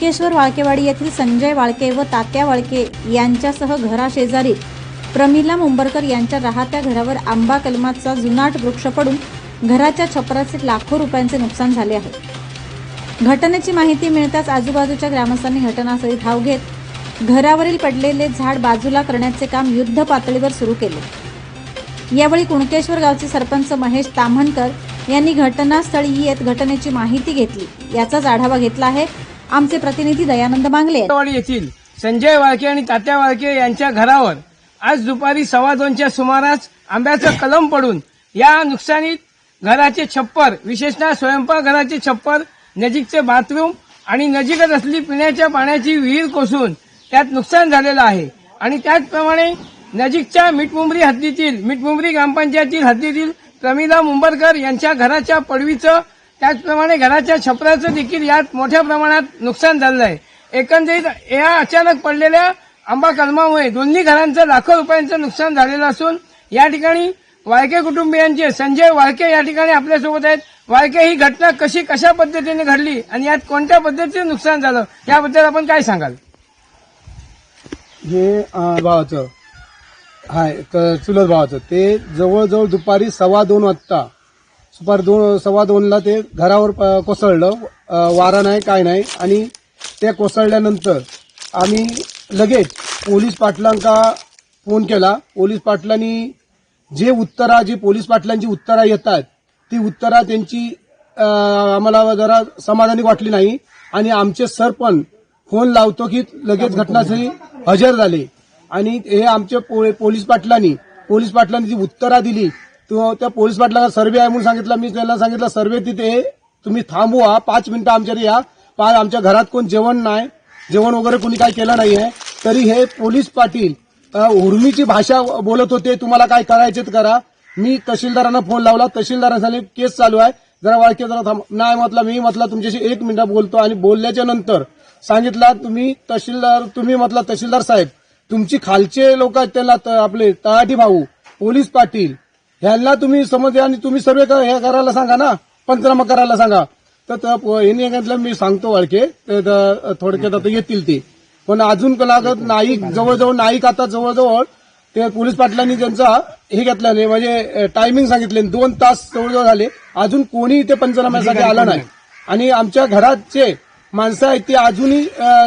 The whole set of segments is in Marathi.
कुणकेश्वर वाळकेवाडी येथील संजय वाळके व तात्या वाळके यांच्यासह घराशेजारी प्रमिला मुंबरकर यांच्या राहत्या घरावर आंबा कलमाचा जुनाट वृक्ष पडून घराच्या छपराचे लाखो रुपयांचे नुकसान झाले आहे. घटनेची माहिती मिळताच आजूबाजूच्या ग्रामस्थांनी घटनास्थळी धाव घेत घरावरील पडलेले झाड बाजूला करण्याचे काम युद्ध पातळीवर सुरू केले. यावेळी कुणकेश्वर गावचे सरपंच महेश ताम्हणकर यांनी घटनास्थळी येत घटनेची माहिती घेतली. याचाच आढावा घेतला आहे. आमचे प्रतिनिधी दयानंद मांगले येथील संजय वाळके आणि तात्या वाळके यांच्या घरावर आज दुपारी सव्वा दोनच्या सुमारास आंब्याचं कलम पडून या नुकसानीत घराचे छप्पर विशेषतः स्वयंपाकघराचे छप्पर नजीकचे बाथरूम आणि नजीकच असली पिण्याच्या पाण्याची विहीर कोसळून त्यात नुकसान झालेलं आहे. आणि त्याचप्रमाणे नजीकच्या मिठमुंबरी हद्दीतील मिठमुंबरी ग्रामपंचायतील हद्दीतील प्रमिला मुंबरकर यांच्या घराच्या पडवीचं त्याचप्रमाणे घराच्या छपराचं देखील यात मोठ्या प्रमाणात नुकसान झालं आहे एकंदरीत या अचानक पडलेल्या आंबा कलमामुळे दोन्ही घरांचं लाखो रुपयांचं नुकसान झालेलं असून या ठिकाणी वाळके कुटुंबियांचे संजय वाळके या ठिकाणी आपल्यासोबत आहेत. वाळके ही घटना कशी कशा पद्धतीने घडली आणि यात कोणत्या पद्धतीचं नुकसान झालं याबद्दल आपण काय सांगाल? हे भावाचं. हाय चुलत भावाचं. ते जवळजवळ दुपारी सव्वा दोन वाजता सुपार दोन सव्वा दोनला ते घरावर प- कोसळलं. वारा नाही काय नाही. आणि ते कोसळल्यानंतर आम्ही लगेच पोलीस पाटलांका फोन केला. पोलीस पाटलांनी जे उत्तरा जे पोलीस पाटलांची उत्तरा येतात ती उत्तरा त्यांची आम्हाला जरा समाधानी वाटली नाही. आणि आमचे सरपंच फोन लावतो की लगेच घटनास्थळी हजर झाले. आणि हे आमचे पो- पोलीस पाटलांनी पोलीस पाटलांनी जी उत्तरा दिली तो त्या पोलीस पाटलाला सर्वे आहे म्हणून सांगितलं मी त्यांना सांगितलं सर्वे तिथे तुम्ही थांबवा पाच मिनिटं आमच्याकडे या. पहा आमच्या घरात कोण जेवण नाही जेवण वगैरे कोणी काय केलं नाही आहे तरी हे पोलीस पाटील उर्मीची भाषा बोलत होते तुम्हाला काय करायचे करा. मी तहसीलदारांना फोन लावला तहसीलदारांनी केस चालू आहे. जरा वाळके जरा थांब. नाही म्हटलं मी म्हटलं तुमच्याशी एक मिनिट बोलतो आणि बोलल्याच्या नंतर सांगितलं तुम्ही तहसीलदार तुम्ही म्हटलं तहसीलदार साहेब तुमची खालचे लोक आहेत त्यांना आपले तळाटी भाऊ पोलीस पाटील ह्यांना तुम्ही समज आणि तुम्ही सर्व हे करायला सांगा ना. पंचनामा करायला सांगा. तर त- प- यांनी मी सांगतो वाळके. थोडक्यात आता येतील ते. पण अजून लागत नाईक जवळजवळ नाईक आता जवळजवळ ते पोलीस पाटलांनी त्यांचा हे घेतला नाही. म्हणजे टायमिंग सांगितले. दोन तास जवळजवळ झाले. अजून कोणी इथे पंचनाम्यासाठी आलं नाही. आणि आमच्या घरात जे माणसं आहेत ते अजूनही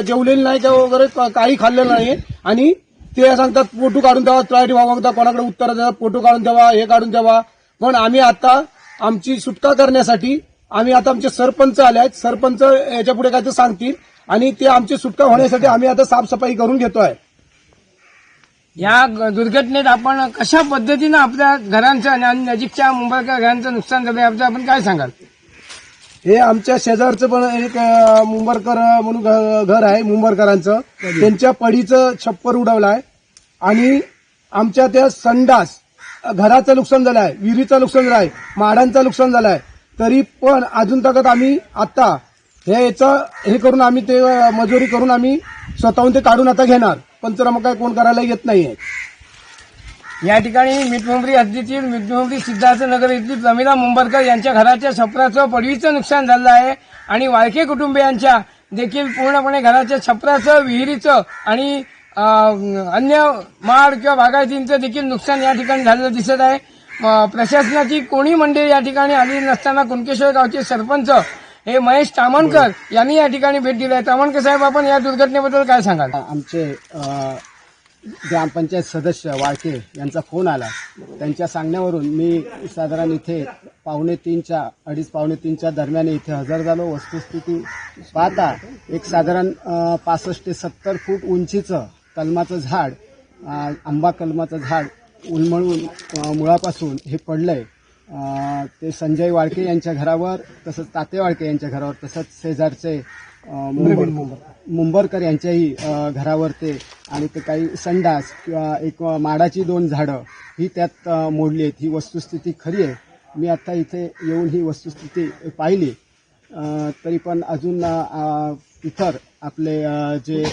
जेवलेली नाही का वगैरे का- काही खाल्लेलं नाही. आणि ते सांगतात फोटो काढून द्यावा प्रायव्हेट मागता कोणाकडे उत्तर द्यावा फोटो काढून द्यावा हे काढून द्यावा. पण आम्ही आता आमची सुटका करण्यासाठी आम्ही आता आमचे सरपंच आले आहेत. सरपंच याच्यापुढे काय ते सांगतील आणि ते आमची सुटका होण्यासाठी आम्ही आता साफसफाई करून घेतोय. या दुर्घटनेत आपण कशा पद्धतीनं आपल्या घरांचं आणि नजीकच्या मुंबईकर घरांचं नुकसान झालं याबद्दल आपण काय सांगाल? हे आमच्या शेजारचं पण एक अं, मुंबरकर म्हणून घ- घर आहे मुंबरकरांचं. त्यांच्या पडीचं छप्पर उडवलं आहे आणि आमच्या त्या संडास घराचं नुकसान झालं आहे विहिरीचं नुकसान झालं आहे माडांचं नुकसान झालं आहे तरी पण अजून तकत आम्ही आता हे याचं हे करून आम्ही ते अं, मजुरी करून आम्ही स्वतःहून ते काढून आता घेणार. पंचनामा काय कोण करायला येत नाहीये. या ठिकाणी मिठमुंबरी हद्दीतील मिठमुंबरी सिद्धार्थनगर येथील प्रमिला मुंबरकर यांच्या घराच्या छपराचं पडवीचं नुकसान झालं आहे आणि वाळके कुटुंबियांच्या देखील पूर्णपणे घराच्या छपराचं विहिरीचं आणि अन्य माड किंवा बागायतींचं देखील नुकसान या ठिकाणी झालेलं दिसत आहे. प्रशासनाची कोणी मंडळी या ठिकाणी आलेली नसताना कुणकेश्वर गावचे सरपंच हे महेश तामणकर यांनी या ठिकाणी भेट दिली आहे. तामणकर साहेब आपण या दुर्घटनेबद्दल काय सांगाल? आमचे ग्रामपंचायत सदस्य वाळके यांचा फोन आला. त्यांच्या सांगण्यावरून मी साधारण इथे पावणे तीनच्या अडीच पावणे तीनच्या दरम्यान इथे हजर झालो. वस्तुस्थिती पाहता एक साधारण पासष्ट ते सत्तर फूट उंचीचं कलमाचं झाड आंबा कलमाचं झाड उन्मळून मुळापासून हे पडलंय. आहे ते संजय वाळके यांच्या घरावर तसंच ताते वाळके यांच्या घरावर तसंच शेजारचे मुंबरकर. यांच्याही घरावर ते आणि ते काही संडास किंवा एक माडाची दोन झाडं ही त्यात मोडली आहेत. ही वस्तुस्थिती खरी आहे. मी आता इथे येऊन ही वस्तुस्थिती पाहिली. तरी पण अजून इतर आपले जे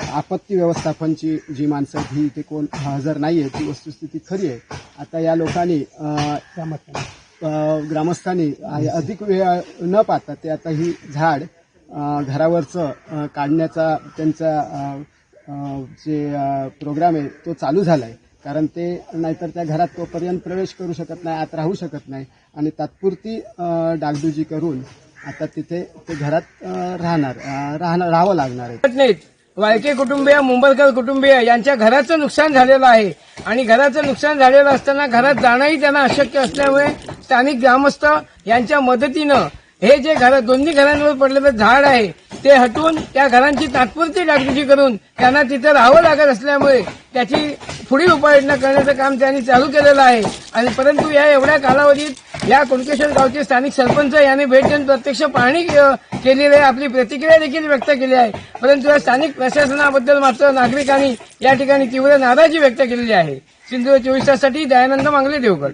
आपत्ती व्यवस्थापनची जी माणसं आहेत, ही इथे कोण हजर नाही आहे ती वस्तुस्थिती खरी आहे. आता या लोकांनी ग्रामस्थांनी अधिक वेळ न पाहता ते आता ही झाड घरावरचं काढण्याचा त्यांचा जे प्रोग्राम आहे तो चालू झाला आहे कारण ते नाहीतर त्या घरात तोपर्यंत प्रवेश करू शकत नाही आत राहू शकत नाही. आणि तात्पुरती डागडुजी करून आता तिथे ते घरात राहणार राहणार राहावं लागणार आहे. घटनेत वाळके कुटुंबीय मुंबईकर कुटुंबीय यांच्या घराचं नुकसान झालेलं आहे. आणि घराचं नुकसान झालेलं असताना घरात जाणंही त्यांना अशक्य असल्यामुळे स्थानिक ग्रामस्थ यांच्या मदतीनं हे जे घर दोन्ही घरांवर पडलेलं झाड आहे ते हटवून त्या घरांची तात्पुरती डागडुजी करून त्यांना तिथे राहावं लागत असल्यामुळे त्याची पुढील उपाययोजना करण्याचं काम त्यांनी चालू केलेलं आहे. आणि परंतु या एवढ्या कालावधीत या कुणकेश्वर गावचे स्थानिक सरपंच यांनी भेट देऊन प्रत्यक्ष पाहणी केलेली आहे. आपली प्रतिक्रिया देखील व्यक्त केली आहे. परंतु या स्थानिक प्रशासनाबद्दल मात्र नागरिकांनी या ठिकाणी तीव्र नाराजी व्यक्त केलेली आहे. सिंधू चोवीस ताससाठी दयानंद मांगले देवगड.